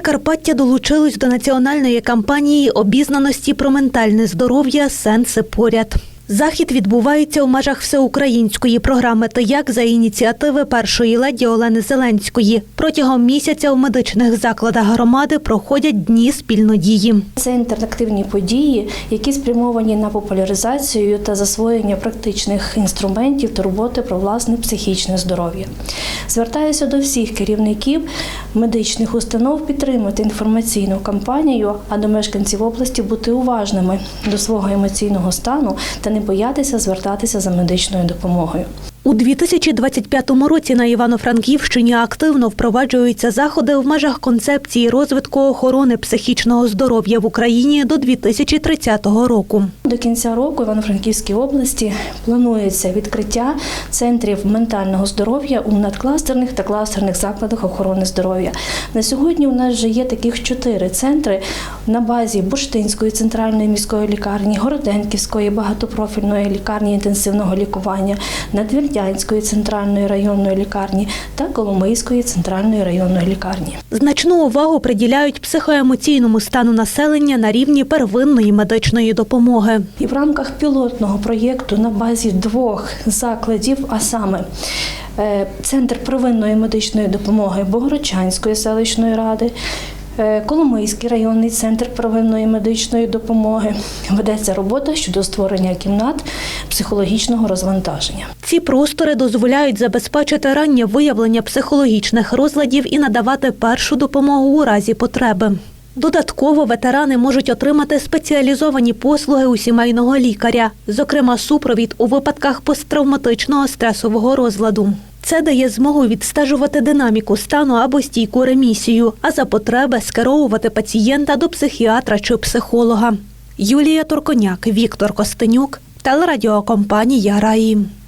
Прикарпаття долучилось до національної кампанії обізнаності про ментальне здоров'я Сенси поряд. Захід відбувається у межах всеукраїнської програми «Тияк» за ініціативи першої леді Олени Зеленської. Протягом місяця у медичних закладах громади проходять дні спільнодії. Це інтерактивні події, які спрямовані на популяризацію та засвоєння практичних інструментів турботи про власне психічне здоров'я. Звертаюся до всіх керівників медичних установ підтримати інформаційну кампанію, а до мешканців області бути уважними до свого емоційного стану та не боятися звертатися за медичною допомогою. У 2025 році на Івано-Франківщині активно впроваджуються заходи в межах концепції розвитку охорони психічного здоров'я в Україні до 2030 року. До кінця року в Івано-Франківській області планується відкриття центрів ментального здоров'я у надкластерних та кластерних закладах охорони здоров'я. На сьогодні у нас вже є таких чотири центри на базі Бурштинської центральної міської лікарні, Городенківської багатопрофільної лікарні інтенсивного лікування, Надвірдянської центральної районної лікарні та Коломийської центральної районної лікарні. Значну увагу приділяють психоемоційному стану населення на рівні первинної медичної допомоги. І в рамках пілотного проєкту на базі двох закладів, а саме е, Центр первинної медичної допомоги Богородчанської селищної ради. е, Коломийський районний центр первинної медичної допомоги ведеться робота щодо створення кімнат психологічного розвантаження. Ці простори дозволяють забезпечити раннє виявлення психологічних розладів і надавати першу допомогу у разі потреби. Додатково ветерани можуть отримати спеціалізовані послуги у сімейного лікаря, зокрема супровід у випадках посттравматичного стресового розладу. Це дає змогу відстежувати динаміку стану або стійку ремісію, а за потреби скеровувати пацієнта до психіатра чи психолога. Юлія Турконяк, Віктор Костенюк, телерадіокомпанія Раї.